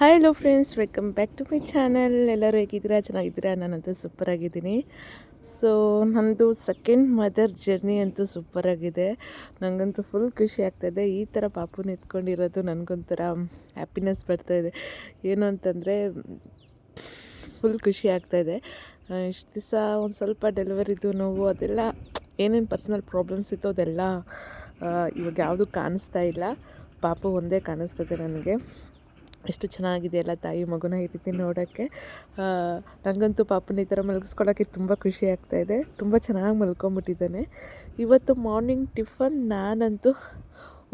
Hi hello friends welcome back to my channel ಎಲ್ಲರೂ ಹೇಗಿದ್ದೀರಾ? ಚೆನ್ನಾಗಿದ್ದೀರಾ? ನಾನಂತೂ ಸೂಪರಾಗಿದ್ದೀನಿ ಸೊ ನನ್ನದು ಸೆಕೆಂಡ್ ಮದರ್ ಜರ್ನಿ ಅಂತೂ ಸೂಪರಾಗಿದೆ ನನಗಂತೂ ಫುಲ್ ಖುಷಿ ಆಗ್ತಾಯಿದೆ ಈ ಥರ ಪಾಪುನ ಎತ್ಕೊಂಡಿರೋದು ನನಗೊಂಥರ ಹ್ಯಾಪಿನೆಸ್ ಬರ್ತಾಯಿದೆ ಏನು ಅಂತಂದರೆ ಫುಲ್ ಖುಷಿ ಆಗ್ತಾಯಿದೆ ಇಷ್ಟು ದಿವಸ ಒಂದು ಸ್ವಲ್ಪ ಡೆಲಿವರಿದು ನೋವು, ಅದೆಲ್ಲ ಏನೇನು ಪರ್ಸ್ನಲ್ ಪ್ರಾಬ್ಲಮ್ಸ್ ಇತ್ತು ಅದೆಲ್ಲ ಇವಾಗ ಯಾವುದು ಕಾಣಿಸ್ತಾ ಇಲ್ಲ. ಪಾಪು ಒಂದೇ ಕಾಣಿಸ್ತದೆ ನನಗೆ. ಎಷ್ಟು ಚೆನ್ನಾಗಿದೆ ಎಲ್ಲ ತಾಯಿ ಮಗುನ ಈ ರೀತಿ ನೋಡೋಕ್ಕೆ. ನನಗಂತೂ ಪಾಪನ ಈ ಥರ ಮಲಗಿಸ್ಕೊಳ್ಳೋಕ್ಕೆ ತುಂಬ ಖುಷಿ ಆಗ್ತಾಯಿದೆ ತುಂಬ ಚೆನ್ನಾಗಿ ಮಲ್ಕೊಂಬಿಟ್ಟಿದ್ದಾನೆ. ಇವತ್ತು ಮಾರ್ನಿಂಗ್ ಟಿಫನ್ ನಾನಂತೂ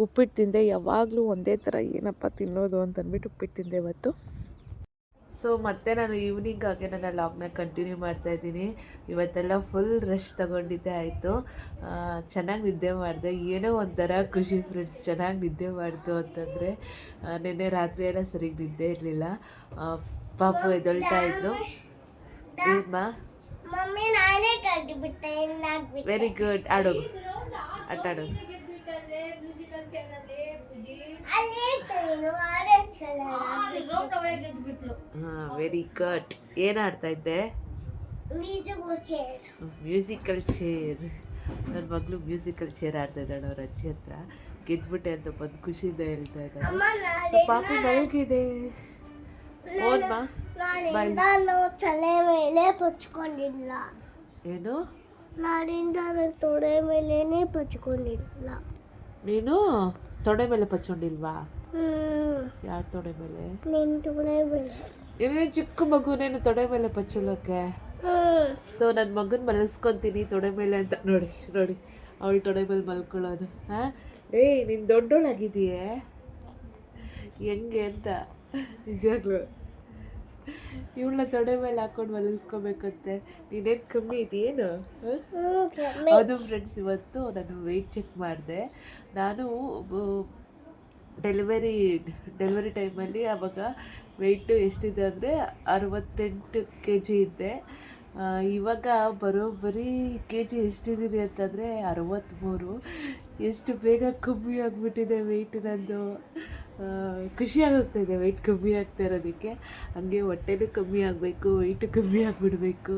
ಉಪ್ಪಿಟ್ಟು ತಿಂದೆ. ಯಾವಾಗಲೂ ಒಂದೇ ಥರ ಏನಪ್ಪ ತಿನ್ನೋದು ಅಂತ ಅಂದ್ಬಿಟ್ಟು ಉಪ್ಪಿಟ್ಟು ತಿಂದೆ ಇವತ್ತು. ಸೊ ಮತ್ತೆ ನಾನು ಈವ್ನಿಂಗ್ ಆಗಿ ನನ್ನ ಲಾಗ್ನ ಕಂಟಿನ್ಯೂ ಮಾಡ್ತಾ ಇದ್ದೀನಿ. ಇವತ್ತೆಲ್ಲ ಫುಲ್ ರಶ್ ತಗೊಂಡಿದ್ದೆ ಆಯಿತು. ಚೆನ್ನಾಗಿ ನಿದ್ದೆ ಮಾಡಿದೆ. ಏನೋ ಒಂಥರ ಖುಷಿ ಫ್ರೆಂಡ್ಸ್ ಚೆನ್ನಾಗಿ ನಿದ್ದೆ ಮಾಡಿತು ಅಂತಂದರೆ ನಿನ್ನೆ ರಾತ್ರಿ ಎಲ್ಲ ಸರಿಗೆ ನಿದ್ದೆ ಇರಲಿಲ್ಲ. ಪಾಪು ಎದೊಳ್ತಾ ಇದ್ದು ಏನ್ಮಾ? ವೆರಿ ಗುಡ್ ಆಡೋಗು ಆಟ ಆಡೋಗು ಅಲ್ಲಿ ಹಾಂ ವೆರಿ ಗುಡ್ ಏನು ಆಡ್ತಾ ಇದ್ದೆ? ಮ್ಯೂಸಿಕಲ್ ಚೇರ್ ನನ್ನ ಮಗಳು ಮ್ಯೂಸಿಕಲ್ ಚೇರ್ ಆಡ್ತಾ ಇದ್ದಾಳೆ ಅವ್ರ ಅಜ್ಜಿ ಹತ್ರ. ಗೆದ್ಬಿಟ್ಟೆ ಅಂತ ಬಂದು ಖುಷಿಯಿಂದ ಹೇಳ್ತಾ ಇದ್ದಾಳೆ. ಪಾಪು ಮಲಗಿದೆ. ತಲೆ ಮೇಲೆ ಪಚ್ಕೊಂಡಿಲ್ಲ. ಏನು? ನಾಳಿಂದ ನನ್ನ ತೊಡೆ ಮೇಲೇನೆ ಪಚ್ಕೊಂಡಿಲ್ಲ. ನೀನು ತೊಡೆ ಮೇಲೆ ಪಚ್ಕೊಂಡಿಲ್ವಾ? ಯಾರ ತೊಡೆ ಮೇಲೆ? ಏನೇ ಚಿಕ್ಕ ಮಗುನೇನು ತೊಡೆ ಮೇಲೆ ಪಚ್ಚಳಕ್ಕೆ. ಸೊ ನನ್ನ ಮಗನ ಮಲಸ್ಕೊತೀನಿ ತೊಡೆ ಮೇಲೆ ಅಂತ. ನೋಡಿ ನೋಡಿ. ಅವಳು ತೊಡೆ ಮೇಲೆ ಮಲ್ಕೊಳ್ಳೋದು. ಹಾಂ? ಏಯ್ ನೀನು ದೊಡ್ಡೋಳಾಗಿದೆಯೇ ಹೆಂಗೆ ಅಂತ. ನಿಜಾಗ್ಲು. ಇವಳನ್ನ ತೊಡೆ ಮೇಲೆ ಹಾಕೊಂಡು ಮಲಗಿಸ್ಕೋಬೇಕಂತೆ ನೀನೇನು ಕಮ್ಮಿ ಇದೆಯೇನು. ಅದು ಫ್ರೆಂಡ್ಸ್ ಇವತ್ತು ನಾನು ವೆಯ್ಟ್ ಚೆಕ್ ಮಾಡಿದೆ. ನಾನು ಡೆಲಿವರಿ ಡೆಲಿವರಿ ಟೈಮಲ್ಲಿ ಆವಾಗ ವೆಯ್ಟು ಎಷ್ಟಿದೆ ಅಂದರೆ ಅರವತ್ತೆಂಟು ಕೆ ಜಿ ಇದ್ದೆ ಇವಾಗ ಬರೋಬ್ಬರಿ ಕೆ ಜಿ ಎಷ್ಟಿದ್ದೀರಿ ಅಂತಂದರೆ ಅರವತ್ತ್ಮೂರು ಎಷ್ಟು ಬೇಗ ಕಮ್ಮಿ ಆಗಿಬಿಟ್ಟಿದೆ ವೆಯ್ಟ್ ನಂದು. ಖುಷಿ ಖುಷಿಯಾಗೋಗ್ತಾಯಿದೆ ವೆಯ್ಟ್ ಕಮ್ಮಿ ಆಗ್ತಾ ಇರೋದಕ್ಕೆ. ಹಂಗೆ ಹೊಟ್ಟೆನೂ ಕಮ್ಮಿ ಆಗಬೇಕು ವೆಯ್ಟು ಕಮ್ಮಿ ಆಗಿಬಿಡ್ಬೇಕು.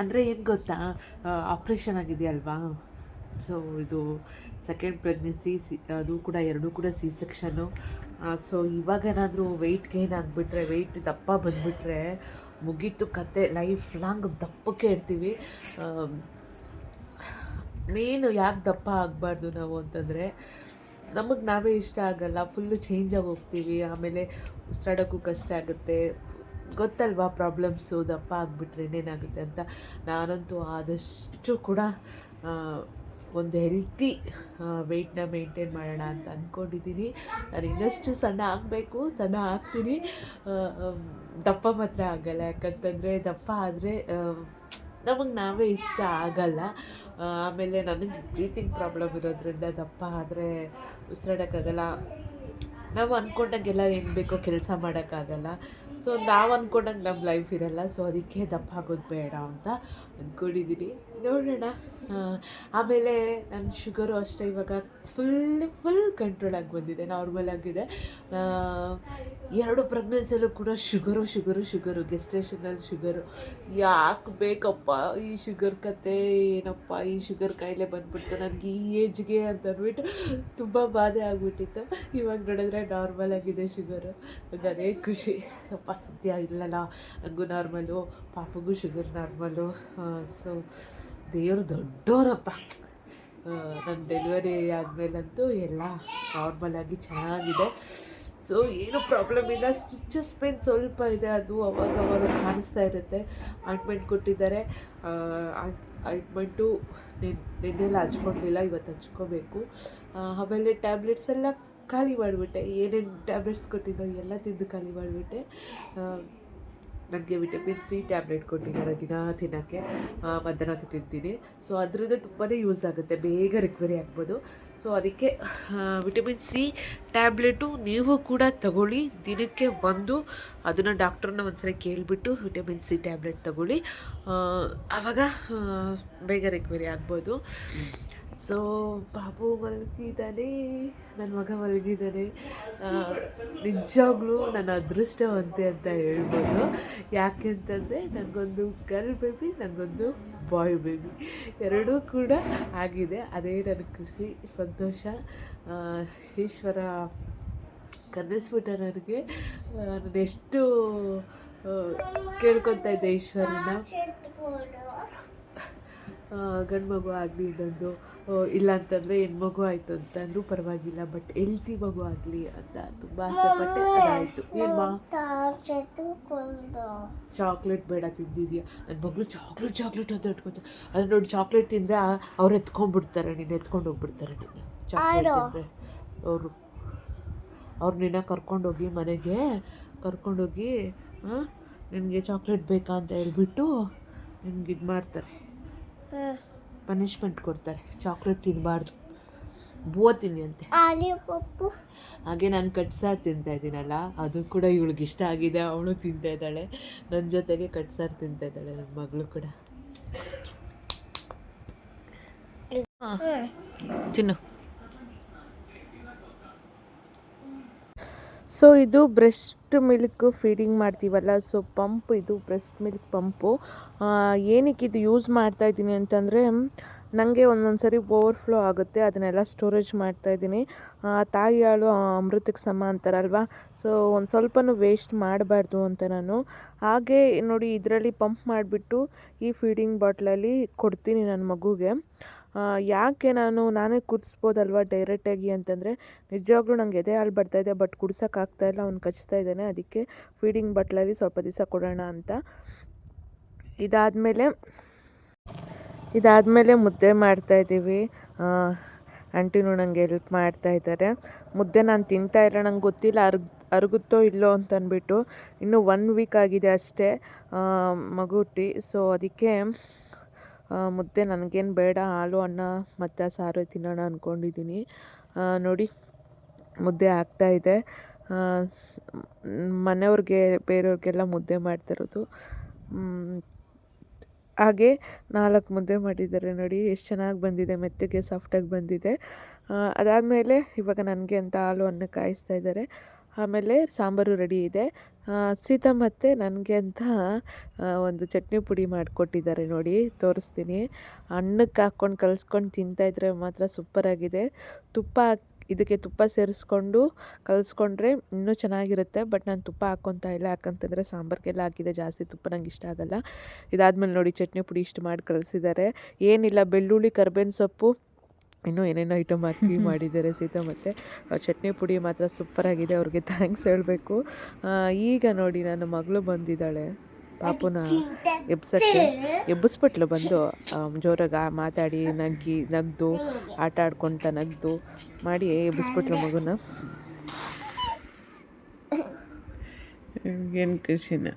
ಅಂದರೆ ಏನು ಗೊತ್ತಾ? ಆಪ್ರೇಷನ್ ಆಗಿದೆಯಲ್ವಾ? ಸೊ ಇದು ಸೆಕೆಂಡ್ ಪ್ರೆಗ್ನೆನ್ಸಿ ಸಿ, ಅದು ಕೂಡ ಎರಡೂ ಕೂಡ ಸಿ ಸೆಕ್ಷನ್ನು ಸೊ ಇವಾಗ ಏನಾದರೂ ವೆಯ್ಟ್ ಗೇನ್ ಆಗಿಬಿಟ್ರೆ ವೆಯ್ಟ್ ದಪ್ಪ ಬಂದುಬಿಟ್ರೆ, ಮುಗೀತು ಕತೆ ಲೈಫ್ ಲಾಂಗ್ ದಪ್ಪಕ್ಕೆ ಇರ್ತೀವಿ ಮೇನು ಯಾಕೆ ದಪ್ಪ ಆಗಬಾರ್ದು ನಾವು ಅಂತಂದರೆ, ನಮಗೆ ನಾವೇ ಇಷ್ಟ ಆಗಲ್ಲ ಫುಲ್ಲು ಚೇಂಜ್ ಆಗಿ ಹೋಗ್ತೀವಿ. ಆಮೇಲೆ ಉಸಿರಾಡೋಕ್ಕೂ ಕಷ್ಟ ಆಗುತ್ತೆ. ಗೊತ್ತಲ್ವಾ ಪ್ರಾಬ್ಲಮ್ಸು ದಪ್ಪ ಆಗಿಬಿಟ್ರೆ ಏನೇನಾಗುತ್ತೆ ಅಂತ? ನಾನಂತೂ ಆದಷ್ಟು ಕೂಡ ಒಂದು ಹೆಲ್ತಿ ವೆಯ್ಟ್ನ ಮೇಂಟೈನ್ ಮಾಡೋಣ ಅಂತ ಅಂದ್ಕೊಂಡಿದ್ದೀನಿ ನಾನು ಇನ್ನಷ್ಟು ಸಣ್ಣ ಆಗಬೇಕು, ಸಣ್ಣ ಆಗ್ತೀನಿ. ದಪ್ಪ ಮಾತ್ರ ಆಗಲ್ಲ. ಯಾಕಂತಂದರೆ ದಪ್ಪ ಆದರೆ ನಮಗೆ ನಾವೇ ಇಷ್ಟ ಆಗಲ್ಲ. ಆಮೇಲೆ ನನಗೆ ಬ್ರೀತಿಂಗ್ ಪ್ರಾಬ್ಲಮ್ ಇರೋದ್ರಿಂದ ದಪ್ಪ ಆದರೆ ಉಸಿರಾಡೋಕ್ಕಾಗಲ್ಲ. ನಾವು ಅಂದ್ಕೊಂಡಾಗೆಲ್ಲ ಏನು ಬೇಕೋ ಕೆಲಸ ಮಾಡೋಕ್ಕಾಗಲ್ಲ. ಸೊ ನಾವು ಅಂದ್ಕೊಂಡಂಗೆ ನಮ್ಮ ಲೈಫ್ ಇರಲ್ಲ. ಸೊ ಅದಕ್ಕೆ ದಪ್ಪ ಆಗೋದು ಬೇಡ ಅಂತ ಅಂದ್ಕೊಂಡಿದ್ದೀನಿ ನೋಡೋಣ. ಆಮೇಲೆ ನನ್ನ ಶುಗರು ಅಷ್ಟೇ ಇವಾಗ ಫುಲ್ ಫುಲ್ ಕಂಟ್ರೋಲಾಗಿ ಬಂದಿದೆ. ನಾರ್ಮಲ್ ಆಗಿದೆ. ಎರಡು ಪ್ರೆಗ್ನೆನ್ಸಿಯಲ್ಲೂ ಕೂಡ ಶುಗರು ಶುಗರು ಶುಗರು ಗೆಸ್ಟೇಷನಲ್ಲಿ ಶುಗರು ಯಾಕೆ ಬೇಕಪ್ಪ ಈ ಶುಗರ್ ಕತೆ? ಏನಪ್ಪ ಈ ಶುಗರ್ ಕಾಯಿಲೆ ಬಂದ್ಬಿಡ್ತು? ನನಗೆ ಈ ಏಜ್ಗೆ ಅಂತ ಅಂದ್ಬಿಟ್ಟು ತುಂಬ ಬಾಧೆ ಆಗಿಬಿಟ್ಟಿತ್ತು. ಇವಾಗ ನೋಡಿದ್ರೆ ನಾರ್ಮಲ್ ಆಗಿದೆ ಶುಗರು ಅದೇ ಖುಷಿ. ಅಪ್ಪ ಸದ್ಯ ಇಲ್ಲಲ್ಲ ನನಗೂ ನಾರ್ಮಲು ಪಾಪಗೂ ಶುಗರ್ ನಾರ್ಮಲು ಸೊ ದೇವರು ದೊಡ್ಡವರಪ್ಪ ನನ್ನ ಡೆಲಿವರಿ ಆದಮೇಲಂತೂ ಎಲ್ಲ ನಾರ್ಮಲಾಗಿ ಚೆನ್ನಾಗಿದೆ. ಸೊ ಏನು ಪ್ರಾಬ್ಲಮ್ ಇಲ್ಲ ಸ್ಟಿಚಸ್ ಪೇನ್ ಸ್ವಲ್ಪ ಇದೆ, ಅದು ಅವಾಗ ಅವಾಗ ಕಾಣಿಸ್ತಾ ಇರುತ್ತೆ. ಆಯಿಂಟ್ಮೆಂಟ್ ಕೊಟ್ಟಿದ್ದಾರೆ. ಆಯಿಂಟ್ಮೆಂಟು ನಿನ್ನೆಲ್ಲ ಹಚ್ಕೊಂಡಿಲ್ಲ, ಇವತ್ತು ಹಚ್ಕೋಬೇಕು. ಆಮೇಲೆ ಟ್ಯಾಬ್ಲೆಟ್ಸ್ ಎಲ್ಲ ಖಾಲಿ ಮಾಡಿಬಿಟ್ಟೆ. ಏನೇನು ಟ್ಯಾಬ್ಲೆಟ್ಸ್ ಕೊಟ್ಟಿದ್ದೋ ಎಲ್ಲ ತಿಂದು ಖಾಲಿ ಮಾಡಿಬಿಟ್ಟೆ. ನನಗೆ ವಿಟಮಿನ್ ಸಿ ಟ್ಯಾಬ್ಲೆಟ್ ಕೊಟ್ಟಿದ್ದಾರೆ ದಿನ ತಿನ್ನೋಕ್ಕೆ ಮಧ್ಯಾಹ್ನ ತಿಂತೀನಿ. ಸೊ ಅದರಿಂದ ತುಂಬಾ ಯೂಸ್ ಆಗುತ್ತೆ. ಬೇಗ ರಿಕ್ವರಿ ಆಗ್ಬೋದು. ಸೊ ಅದಕ್ಕೆ ವಿಟಮಿನ್ ಸಿ ಟ್ಯಾಬ್ಲೆಟು ನೀವು ಕೂಡ ತಗೊಳ್ಳಿ. ದಿನಕ್ಕೆ ಒಂದು, ಅದನ್ನು ಡಾಕ್ಟ್ರನ್ನ ಒಂದ್ಸಲ ಕೇಳಿಬಿಟ್ಟು ವಿಟಮಿನ್ ಸಿ ಟ್ಯಾಬ್ಲೆಟ್ ತಗೊಳ್ಳಿ. ಆವಾಗ ಬೇಗ ರಿಕ್ವರಿ ಆಗ್ಬೋದು. ಸೊ ಬಾಬು ಮಲಗಿದ್ದಾನೆ ನನ್ನ ಮಗ ಮಲಗಿದ್ದಾನೆ. ನಿಜವಾಗ್ಲೂ ನನ್ನ ಅದೃಷ್ಟವಂತೆ ಅಂತ ಹೇಳ್ಬೋದು. ಯಾಕೆಂತಂದರೆ ನನಗೊಂದು ಗರ್ಲ್ ಬೇಬಿ ನನಗೊಂದು ಬಾಯ್ ಬೇಬಿ. ಎರಡೂ ಕೂಡ ಆಗಿದೆ. ಅದೇ ನನ್ನ ಖುಷಿ, ಸಂತೋಷ. ಈಶ್ವರ ಕನಸ್ಬಿಟ್ಟ ನನಗೆ. ನಾನು ಎಷ್ಟು ಕೇಳ್ಕೊತಾ ಇದ್ದೆ ಈಶ್ವರನ ಗಂಡು ಮಗು ಆಗಲಿ, ಇನ್ನೊಂದು ಇಲ್ಲ ಅಂತಂದರೆ ಹೆಣ್ಮಗು ಆಯಿತು ಅಂತಂದರೂ ಪರವಾಗಿಲ್ಲ ಬಟ್ ಹೆಲ್ತಿ ಮಗು ಆಗಲಿ ಅಂತ ತುಂಬ ಆಸೆಪಟ್ಟೆ ಅದಾಯಿತು. ಚಾಕ್ಲೇಟ್ ಬೇಡ ತಿಂದಿದ್ಯಾ? ನನ್ನ ಮಗಳು ಚಾಕ್ಲೇಟ್ ಚಾಕ್ಲೇಟ್ ಅಂತ ಇಟ್ಕೊತ ಅದು ನೋಡಿ ಚಾಕ್ಲೇಟ್ ತಿಂದರೆ ಅವ್ರು ಎತ್ಕೊಂಡ್ಬಿಡ್ತಾರೆ ನೀನು ಎತ್ಕೊಂಡು ಹೋಗ್ಬಿಡ್ತಾರೆ ನೀನು ಚಾಕ್ಲೇಟ್? ತಿಂದರೆ. ಅವರು ಅವ್ರು ನಿನ್ನ ಕರ್ಕೊಂಡೋಗಿ ಮನೆಗೆ ಕರ್ಕೊಂಡೋಗಿ ಹಾಂ ನಿನಗೆ ಚಾಕ್ಲೇಟ್ ಬೇಕಾ ಅಂತ ಹೇಳ್ಬಿಟ್ಟು ನಿನ್ಗೆ ಇದು ಮಾಡ್ತಾರೆ ಪನಿಷ್ಮೆಂಟ್ ಕೊಡ್ತಾರೆ. ಚಾಕ್ಲೇಟ್ ತಿನ್ನಬಾರ್ದು ಬೂವ ತಿನ್ನಿ ಅಂತೆ ಹಾಗೆ ನಾನು ಕಟ್ಸಾರು ತಿಂತಾ ಇದ್ದೀನಲ್ಲ ಅದು ಕೂಡ ಇವಳಿಗೆ ಇಷ್ಟ ಆಗಿದೆ. ಅವಳು ತಿಂತಾ ಇದ್ದಾಳೆ. ನನ್ನ ಜೊತೆಗೆ ಕಟ್ಸಾರು ತಿಂತಾ ಇದ್ದಾಳೆ ನನ್ನ ಮಗಳು ಕೂಡ. ತಿನ್ನು. ಸೊ ಇದು ಬ್ರೆಸ್ಟ್ ಮಿಲ್ಕ್ ಫೀಡಿಂಗ್ ಮಾಡ್ತೀವಲ್ಲ. ಸೊ ಪಂಪ್ ಇದು ಬ್ರೆಸ್ಟ್ ಮಿಲ್ಕ್ ಪಂಪು ಏನಕ್ಕೆ ಇದು ಯೂಸ್ ಮಾಡ್ತಾ ಇದ್ದೀನಿ ಅಂತಂದರೆ ನನಗೆ ಒಂದೊಂದು ಸರಿ ಓವರ್ಫ್ಲೋ ಆಗುತ್ತೆ, ಅದನ್ನೆಲ್ಲ ಸ್ಟೋರೇಜ್ ಮಾಡ್ತಾ ಇದ್ದೀನಿ. ತಾಯಿ ಹಾಲು ಅಮೃತಕ್ಕೆ ಸಮ ಅಂತಾರಲ್ವ ಸೊ ಒಂದು ಸ್ವಲ್ಪನೂ ವೇಸ್ಟ್ ಮಾಡಬಾರ್ದು ಅಂತ ನಾನು. ಹಾಗೆ ನೋಡಿ, ಇದರಲ್ಲಿ ಪಂಪ್ ಮಾಡಿಬಿಟ್ಟು ಈ ಫೀಡಿಂಗ್ ಬಾಟ್ಲಲ್ಲಿ ಕೊಡ್ತೀನಿ ನನ್ನ ಮಗುಗೆ. ಯಾಕೆ ನಾನು, ನಾನೇ ಕುಡಿಸ್ಬೋದಲ್ವ ಡೈರೆಕ್ಟಾಗಿ ಅಂತಂದರೆ, ನಿಜವಾಗ್ಲೂ ನಂಗೆ ಎದೆ ಬರ್ತಾ ಬರ್ತಾಯಿದೆ ಬಟ್ ಕುಡ್ಸೋಕ್ಕಾಗ್ತಾಯಿಲ್ಲ ಅವ್ನು ಕಚ್ತಾ ಇದ್ದಾನೆ, ಅದಕ್ಕೆ ಫೀಡಿಂಗ್ ಬಟ್ಲಲ್ಲಿ ಸ್ವಲ್ಪ ದಿವಸ ಕೊಡೋಣ ಅಂತ. ಇದಾದಮೇಲೆ ಇದಾದಮೇಲೆ ಮುದ್ದೆ ಮಾಡ್ತಾಯಿದ್ದೀವಿ ಆಂಟಿನೂ ನನಗೆ ಹೆಲ್ಪ್ ಮಾಡ್ತಾ ಇದ್ದಾರೆ. ಮುದ್ದೆ ನಾನು ತಿಂತಾ ಇರೋ, ನಂಗೆ ಗೊತ್ತಿಲ್ಲ ಅರ್ಗ್, ಅರಗುತ್ತೋ ಇಲ್ಲೋ ಅಂತ ಅಂದ್ಬಿಟ್ಟು ಇನ್ನೂ ಒನ್ ವೀಕ್ ಆಗಿದೆ ಅಷ್ಟೇ ಮಗುಟ್ಟಿ ಸೊ ಅದಕ್ಕೆ ಮುದ್ದೆ ನನಗೇನು ಬೇಡ, ಹಾಲು, ಅನ್ನ ಮತ್ತು ಸಾರು ತಿನ್ನೋಣ ಅಂದ್ಕೊಂಡಿದ್ದೀನಿ ನೋಡಿ, ಮುದ್ದೆ ಆಗ್ತಾಯಿದೆ ಮನೆಯವ್ರಿಗೆ, ಬೇರೆಯವ್ರಿಗೆಲ್ಲ ಮುದ್ದೆ ಮಾಡ್ತಿರೋದು. ಹಾಗೆ ನಾಲ್ಕು ಮುದ್ದೆ ಮಾಡಿದ್ದಾರೆ ನೋಡಿ, ಎಷ್ಟು ಚೆನ್ನಾಗಿ ಬಂದಿದೆ, ಮೆತ್ತಗೆ ಸಾಫ್ಟಾಗಿ ಬಂದಿದೆ. ಅದಾದಮೇಲೆ ಇವಾಗ ನನಗೆ ಅಂತ ಹಾಲು ಅನ್ನ ಕಾಯಿಸ್ತಾ ಇದ್ದಾರೆ. ಆಮೇಲೆ ಸಾಂಬಾರು ರೆಡಿ ಇದೆ. ಸೀತಾ ಮತ್ತು ನನಗೆ ಅಂತ ಒಂದು ಚಟ್ನಿ ಪುಡಿ ಮಾಡಿಕೊಟ್ಟಿದ್ದಾರೆ ನೋಡಿ, ತೋರಿಸ್ತೀನಿ. ಅನ್ನಕ್ಕೆ ಹಾಕ್ಕೊಂಡು ಕಲಿಸ್ಕೊಂಡು ತಿಂತಾಯಿದ್ರೆ ಮಾತ್ರ ಸೂಪರಾಗಿದೆ ತುಪ್ಪ ಹಾಕ್- ಇದಕ್ಕೆ ತುಪ್ಪ ಸೇರಿಸ್ಕೊಂಡು ಕಲಿಸ್ಕೊಂಡ್ರೆ ಇನ್ನೂ ಚೆನ್ನಾಗಿರುತ್ತೆ. ಬಟ್ ನಾನು ತುಪ್ಪ ಹಾಕ್ಕೊತಾ ಇಲ್ಲ. ಯಾಕಂತಂದರೆ ಸಾಂಬಾರಿಗೆಲ್ಲ ಹಾಕಿದೆ ಜಾಸ್ತಿ ತುಪ್ಪ ನಂಗೆ ಇಷ್ಟ ಆಗಲ್ಲ. ಇದಾದಮೇಲೆ ನೋಡಿ ಚಟ್ನಿ ಪುಡಿ ಇಷ್ಟು ಮಾಡಿ ಕಲಿಸಿದ್ದಾರೆ. ಏನಿಲ್ಲ ಬೆಳ್ಳುಳ್ಳಿ ಕರ್ಬೇವಿನ ಸೊಪ್ಪು ಇನ್ನೂ ಏನೇನೋ ಐಟಮ್ ಹಾಕಿ ಮಾಡಿದ್ದಾರೆ ಸೀತಾ ಮತ್ತು. ಚಟ್ನಿ ಪುಡಿ ಮಾತ್ರ ಸೂಪರಾಗಿದೆ ಅವ್ರಿಗೆ ಥ್ಯಾಂಕ್ಸ್ ಹೇಳಬೇಕು. ಈಗ ನೋಡಿ ನನ್ನ ಮಗಳು ಬಂದಿದ್ದಾಳೆ. ಪಾಪುನ ಎಬ್ಸಕ್ಕೆ ಎಬ್ಬಿಸ್ಬಿಟ್ಲು ಬಂದು. ಜೋರಾಗಿ ಮಾತಾಡಿ ನಗ್ಗಿ ನಗ್ದು ಆಟ ಆಡ್ಕೊತ ನಗ್ದು ಮಾಡಿ ಎಬ್ಬಿಸ್ಬಿಟ್ಲು ಮಗುನ. ಏನು ಖುಷಿನ?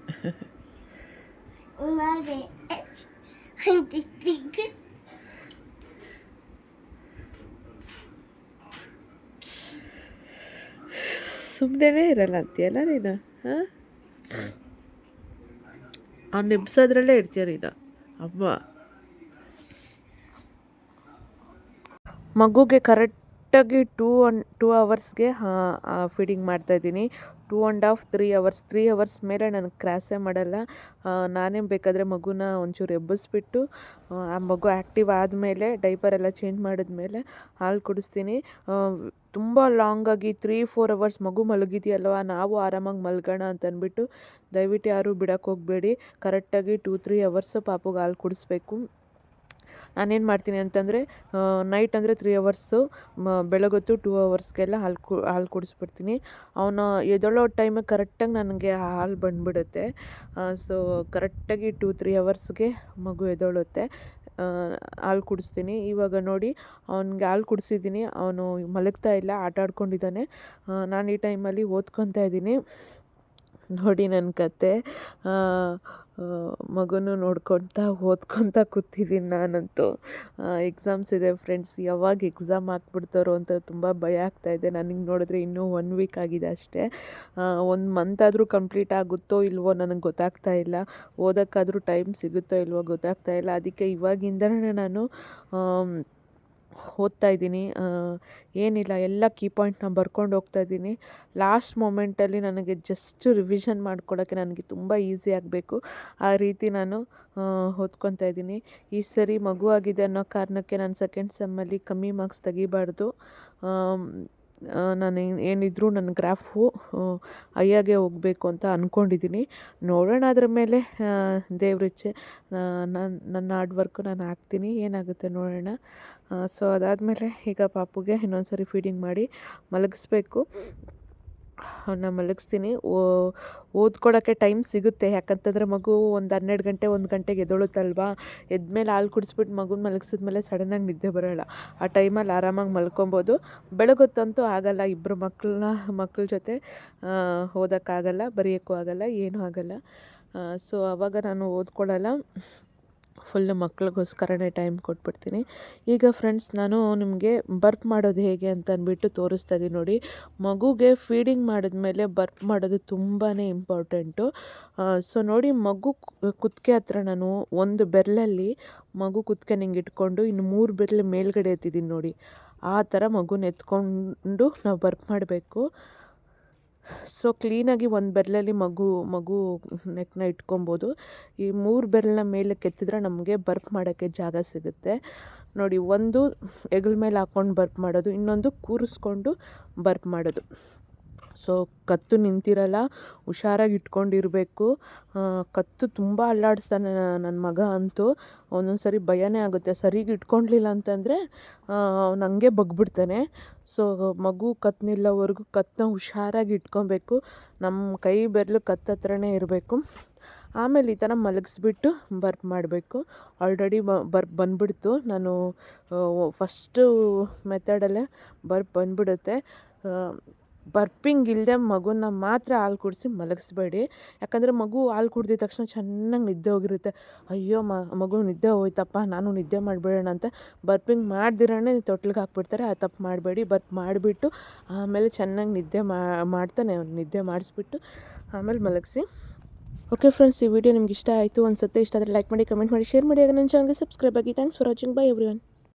ಸುಮ್ಮನೆ ಇರಲ್ಲ ಅಂತೀಯಲ್ಲ ನೀನು ಹಾಂ? ಅವ್ನು ನೆಬ್ಸೋದ್ರಲ್ಲೇ ಇರ್ತೀಯ ನೀನು ಅಮ್ಮ ಮಗುಗೆ ಕರೆಕ್ಟಾಗಿ ಟೂ ಅನ್ ಟೂ ಅವರ್ಸ್ಗೆ ಫೀಡಿಂಗ್ ಮಾಡ್ತಾಯಿದ್ದೀನಿ two and half three hours three hours ಮೇಲೆ ನನಗೆ ಕ್ರಾಸೇ ಮಾಡಲ್ಲ. ನಾನೇ ಬೇಕಾದರೆ ಮಗುನ ಒಂಚೂರು ಎಬ್ಬಿಸ್ಬಿಟ್ಟು ಆ, ಮಗು ಆ್ಯಕ್ಟಿವ್ ಆದಮೇಲೆ ಡೈಪರ್ ಎಲ್ಲ ಚೇಂಜ್ ಮಾಡಿದ್ಮೇಲೆ ಹಾಲು ಕುಡಿಸ್ತೀನಿ. ತುಂಬ ಲಾಂಗಾಗಿ ತ್ರೀ ಫೋರ್ ಅವರ್ಸ್ ಮಗು ಮಲಗಿದೆಯಲ್ವ ನಾವು ಆರಾಮಾಗಿ ಮಲ್ಗೋಣ ಅಂತ ಅಂದ್ಬಿಟ್ಟು ದಯವಿಟ್ಟು ಯಾರೂ ಬಿಡೋಕ್ಕೆ ಹೋಗಬೇಡಿ. ಕರೆಕ್ಟಾಗಿ ಟೂ ತ್ರೀ ಅವರ್ಸು ಪಾಪುಗೆ ಹಾಲು ಕುಡಿಸ್ಬೇಕು. ನಾನೇನು ಮಾಡ್ತೀನಿ ಅಂತಂದರೆ ನೈಟ್ ಅಂದರೆ ತ್ರೀ ಅವರ್ಸು ಬೆಳಗೊತ್ತು ಟೂ ಅವರ್ಸ್ಗೆಲ್ಲ ಹಾಲು ಕು, ಹಾಲು ಕುಡಿಸ್ಬಿಡ್ತೀನಿ. ಅವನು ಎದ್ದೇಳೋ ಟೈಮಿಗೆ ಕರೆಕ್ಟಾಗಿ ನನಗೆ ಹಾಲು ಬಂದುಬಿಡುತ್ತೆ. ಸೊ ಕರೆಕ್ಟಾಗಿ ಟೂ ತ್ರೀ ಅವರ್ಸ್ಗೆ ಮಗು ಎದ್ದೇಳುತ್ತೆ. ಹಾಲು ಕುಡಿಸ್ತೀನಿ. ಇವಾಗ ನೋಡಿ, ಅವನಿಗೆ ಹಾಲು ಕುಡಿಸಿದ್ದೀನಿ. ಅವನು ಮಲಗ್ತಾ ಇಲ್ಲ, ಆಟ ಆಡ್ಕೊಂಡಿದ್ದಾನೆ. ನಾನು ಈ ಟೈಮಲ್ಲಿ ಓದ್ಕೊತಾ ಇದ್ದೀನಿ. ನೋಡಿ ನನ್ನ ಕತೆ. ಮಗುನು ನೋಡ್ಕೊತ, ಓದ್ಕೊತ ಕೂತಿದ್ದೀನಿ ನಾನಂತೂ. ಎಕ್ಸಾಮ್ಸ್ ಇದೆ ಫ್ರೆಂಡ್ಸ್ ಯಾವಾಗ ಎಕ್ಸಾಮ್ ಹಾಕ್ಬಿಡ್ತಾರೋ ಅಂತ ತುಂಬ ಭಯ ಆಗ್ತಾಯಿದೆ ನನಗೆ ನೋಡಿದ್ರೆ ಇನ್ನೂ ಒನ್ ವೀಕ್ ಆಗಿದೆ ಅಷ್ಟೇ. ಒಂದು ಮಂತ್ ಆದರೂ ಕಂಪ್ಲೀಟ್ ಆಗುತ್ತೋ ಇಲ್ವೋ ನನಗೆ ಗೊತ್ತಾಗ್ತಾ ಇಲ್ಲ. ಓದೋಕ್ಕಾದರೂ ಟೈಮ್ ಸಿಗುತ್ತೋ ಇಲ್ವೋ ಗೊತ್ತಾಗ್ತಾ ಇಲ್ಲ. ಅದಕ್ಕೆ ಇವಾಗಿಂದನೇ ನಾನು ಓದ್ತಾ ಇದ್ದೀನಿ. ಏನಿಲ್ಲ, ಎಲ್ಲ ಕೀ ಪಾಯಿಂಟ್ನ ಬರ್ಕೊಂಡು ಹೋಗ್ತಾ ಇದ್ದೀನಿ. ಲಾಸ್ಟ್ ಮೂಮೆಂಟಲ್ಲಿ ನನಗೆ ಜಸ್ಟ್ ರಿವಿಷನ್ ಮಾಡ್ಕೊಳ್ಳೋಕ್ಕೆ ನನಗೆ ತುಂಬ ಈಸಿ ಆಗಬೇಕು. ಆ ರೀತಿ ನಾನು ಓದ್ಕೊತಾ ಇದ್ದೀನಿ. ಈ ಸರಿ ಮಗು ಆಗಿದೆ ಅನ್ನೋ ಕಾರಣಕ್ಕೆ ನಾನು ಸೆಕೆಂಡ್ ಸೆಮ್ಮಲ್ಲಿ ಕಮ್ಮಿ ಮಾರ್ಕ್ಸ್ ತೆಗಿಬಾರ್ದು. ನಾನು ಏನಿದ್ರು ನನ್ನ ಗ್ರಾಫು ಹೈಯಾಗೆ ಹೋಗಬೇಕು ಅಂತ ಅಂದ್ಕೊಂಡಿದ್ದೀನಿ ನೋಡೋಣ ಅದ್ರ ಮೇಲೆ ದೇವ್ರಿಚ್ಛೆ ನಾನು, ನನ್ನ ಹಾರ್ಡ್ ವರ್ಕು ನಾನು ಹಾಕ್ತೀನಿ. ಏನಾಗುತ್ತೆ ನೋಡೋಣ. ಸೊ ಅದಾದಮೇಲೆ ಈಗ ಪಾಪುಗೆ ಇನ್ನೊಂದು ಸಾರಿ ಫೀಡಿಂಗ್ ಮಾಡಿ ಮಲಗಿಸ್ಬೇಕು. ಅವನ್ನ ಮಲಗಿಸ್ತೀನಿ. ಓದ್ಕೊಡೋಕ್ಕೆ ಟೈಮ್ ಸಿಗುತ್ತೆ. ಯಾಕಂತಂದರೆ ಮಗು ಒಂದು ಹನ್ನೆರಡು ಗಂಟೆ, ಒಂದು ಗಂಟೆಗೆ ಎದ್ದೊಳುತ್ತಲ್ವಾ ಎದ್ಮೇಲೆ ಹಾಲು ಕುಡಿಸ್ಬಿಟ್ಟು ಮಗುನ ಮಲಗಿಸಿದ್ಮೇಲೆ ಸಡನ್ನಾಗಿ ನಿದ್ದೆ ಬರೋಲ್ಲ. ಆ ಟೈಮಲ್ಲಿ ಆರಾಮಾಗಿ ಮಲ್ಕೊಬೋದು. ಬೆಳಗೊತ್ತಂತೂ ಆಗಲ್ಲ. ಇಬ್ಬರು ಮಕ್ಕಳನ್ನ ಮಕ್ಕಳ ಜೊತೆ ಓದೋಕ್ಕಾಗಲ್ಲ, ಬರೆಯೋಕ್ಕೂ ಆಗಲ್ಲ, ಏನೂ ಆಗಲ್ಲ. ಸೊ ಆವಾಗ ನಾನು ಓದ್ಕೊಳ್ಳಲ್ಲ ಫುಲ್ಲು ಮಕ್ಳಿಗೋಸ್ಕರನೇ ಟೈಮ್ ಕೊಟ್ಬಿಡ್ತೀನಿ. ಈಗ ಫ್ರೆಂಡ್ಸ್ ನಾನು ನಿಮಗೆ ಬರ್ಪ್ ಮಾಡೋದು ಹೇಗೆ ಅಂತ ಅಂದ್ಬಿಟ್ಟು ತೋರಿಸ್ತಾ ಇದ್ದೀನಿ ನೋಡಿ. ಮಗುಗೆ ಫೀಡಿಂಗ್ ಮಾಡಿದ್ಮೇಲೆ ಬರ್ಪ್ ಮಾಡೋದು ತುಂಬಾ ಇಂಪಾರ್ಟೆಂಟು ಸೊ ನೋಡಿ, ಮಗು ಕುತ್ತಿಗೆ ಹತ್ರ ನಾನು ಒಂದು ಬೆರಳಲ್ಲಿ ಮಗು ಕುತ್ತಿಗೆ ನಿಂಗೆ ಇಟ್ಕೊಂಡು ಇನ್ನು ಮೂರು ಬೆರಳು ಮೇಲ್ಗಡೆ ಎತ್ತಿದ್ದೀನಿ ನೋಡಿ. ಆ ಥರ ಮಗುನ ಎತ್ಕೊಂಡು ನಾವು ಬರ್ಪ್ ಮಾಡಬೇಕು. ಸೊ ಕ್ಲೀನಾಗಿ ಒಂದು ಬೆರಳಲ್ಲಿ ಮಗು ಮಗು ನೆಕ್ನ ಇಟ್ಕೊಬೋದು. ಈ ಮೂರು ಬೆರಳನ್ನ ಮೇಲೆ ಕೆತ್ತಿದ್ರೆ ನಮಗೆ ಬರ್ಪ್ ಮಾಡೋಕ್ಕೆ ಜಾಗ ಸಿಗುತ್ತೆ. ನೋಡಿ, ಒಂದು ಹೆಗಲ ಮೇಲೆ ಹಾಕ್ಕೊಂಡು ಬರ್ಪ್ ಮಾಡೋದು, ಇನ್ನೊಂದು ಕೂರಿಸ್ಕೊಂಡು ಬರ್ಪ್ ಮಾಡೋದು. ಸೊ ಕತ್ತು ನಿಂತಿರಲ್ಲ, ಹುಷಾರಾಗಿ ಇಟ್ಕೊಂಡಿರಬೇಕು. ಕತ್ತು ತುಂಬ ಅಲ್ಲಾಡಿಸ್ತಾನೆ ನನ್ನ ಮಗ ಅಂತೂ. ಒಂದೊಂದು ಸರಿ ಭಯನೇ ಆಗುತ್ತೆ. ಸರಿಗೆ ಇಟ್ಕೊಳ್ಲಿಲ್ಲ ಅಂತಂದರೆ ಅವ್ನು ಹಂಗೆ ಬಗ್ಬಿಡ್ತಾನೆ. ಸೊ ಮಗು ಕತ್ತು ನಿಲ್ಲೋವರೆಗೂ ಕತ್ತನ್ನ ಹುಷಾರಾಗಿ ಇಟ್ಕೊಬೇಕು. ನಮ್ಮ ಕೈ ಬೆರಳು ಕತ್ತತ್ರನೇ ಇರಬೇಕು. ಆಮೇಲೆ ಈ ಥರ ಮಲಗಿಸ್ಬಿಟ್ಟು ಬರ್ಪ್ ಮಾಡಬೇಕು. ಆಲ್ರೆಡಿ ಬರ್ಪ್ ಬಂದ್ಬಿಡ್ತು. ನಾನು ಫಸ್ಟು ಮೆಥಡಲ್ಲೇ ಬರ್ಪ್ ಬಂದ್ಬಿಡುತ್ತೆ. ಬರ್ಪಿಂಗ್ ಇಲ್ಲದೆ ಮಗುನ ಮಾತ್ರ ಹಾಲು ಕುಡಿಸಿ ಮಲಗಿಸ್ಬೇಡಿ. ಯಾಕಂದರೆ ಮಗು ಹಾಲು ಕುಡ್ದಿದ ತಕ್ಷಣ ಚೆನ್ನಾಗಿ ನಿದ್ದೆ ಹೋಗಿರುತ್ತೆ. ಅಯ್ಯೋ ಮಗು ನಿದ್ದೆ ಹೋಯ್ತಪ್ಪ, ನಾನು ನಿದ್ದೆ ಮಾಡಬೇಡೋಣ ಅಂತ ಬರ್ಪಿಂಗ್ ಮಾಡ್ದಿರೇ ತೊಟ್ಲಿಗೆ ಹಾಕ್ಬಿಡ್ತಾರೆ. ಆ ತಪ್ಪು ಮಾಡಬೇಡಿ, ಬರ್ಪ್ ಮಾಡಿಬಿಟ್ಟು ಆಮೇಲೆ ಚೆನ್ನಾಗಿ ನಿದ್ದೆ ಮಾಡ್ತಾನೆ ನಿದ್ದೆ ಮಾಡಿಸ್ಬಿಟ್ಟು ಆಮೇಲೆ ಮಲಗಿಸಿ. ಓಕೆ ಫ್ರೆಂಡ್ಸ್, ಈ ವಿಡಿಯೋ ನಿಮ್ಗೆ ಇಷ್ಟ ಆಯಿತು ಸತ್ತೆ ಇಷ್ಟ ಆದರೆ ಲೈಕ್ ಮಾಡಿ, ಕಮೆಂಟ್ ಮಾಡಿ, ಶೇರ್ ಮಾಡಿ. ಆಗ ನನ್ನ ಚಾನಲ್ಗೆ ಸಬ್ಸ್ಕ್ರೈಬ್ ಆಗಿ. Thanks for watching bye every